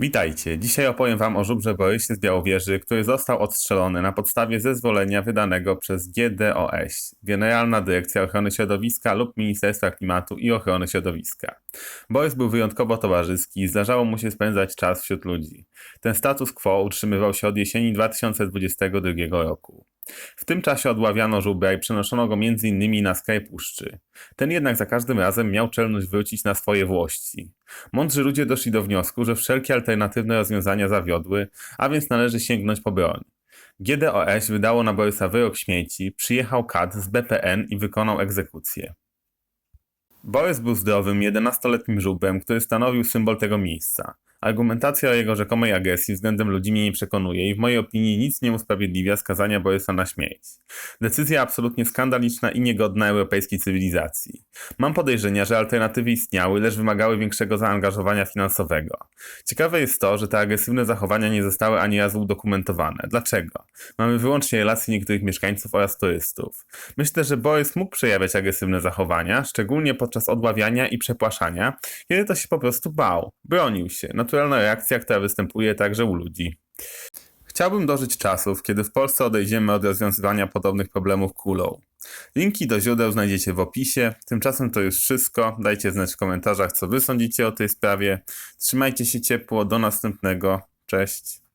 Witajcie. Dzisiaj opowiem Wam o żubrze Borysie z Białowieży, który został odstrzelony na podstawie zezwolenia wydanego przez GDOŚ, Generalna Dyrekcja Ochrony Środowiska lub Ministerstwa Klimatu i Ochrony Środowiska. Borys był wyjątkowo towarzyski i zdarzało mu się spędzać czas wśród ludzi. Ten status quo utrzymywał się od jesieni 2022 roku. W tym czasie odławiano żubra i przenoszono go m.in. na skraj puszczy. Ten jednak za każdym razem miał czelność wrócić na swoje włości. Mądrzy ludzie doszli do wniosku, że wszelkie alternatywne rozwiązania zawiodły, a więc należy sięgnąć po broń. GDOŚ wydało na Borysa wyrok śmieci, przyjechał KAD z BPN i wykonał egzekucję. Borys był zdrowym, 11-letnim żubrem, który stanowił symbol tego miejsca. Argumentacja o jego rzekomej agresji względem ludzi mnie nie przekonuje i w mojej opinii nic nie usprawiedliwia skazania Borysa na śmierć. Decyzja absolutnie skandaliczna i niegodna europejskiej cywilizacji. Mam podejrzenia, że alternatywy istniały, lecz wymagały większego zaangażowania finansowego. Ciekawe jest to, że te agresywne zachowania nie zostały ani razu udokumentowane. Dlaczego? Mamy wyłącznie relacje niektórych mieszkańców oraz turystów. Myślę, że Borys mógł przejawiać agresywne zachowania, szczególnie podczas odławiania i przepłaszania, kiedy to się po prostu bał. Bronił się. Naturalna reakcja, która występuje także u ludzi. Chciałbym dożyć czasów, kiedy w Polsce odejdziemy od rozwiązywania podobnych problemów kulą. Linki do źródeł znajdziecie w opisie. Tymczasem to już wszystko. Dajcie znać w komentarzach, co wy sądzicie o tej sprawie. Trzymajcie się ciepło. Do następnego. Cześć.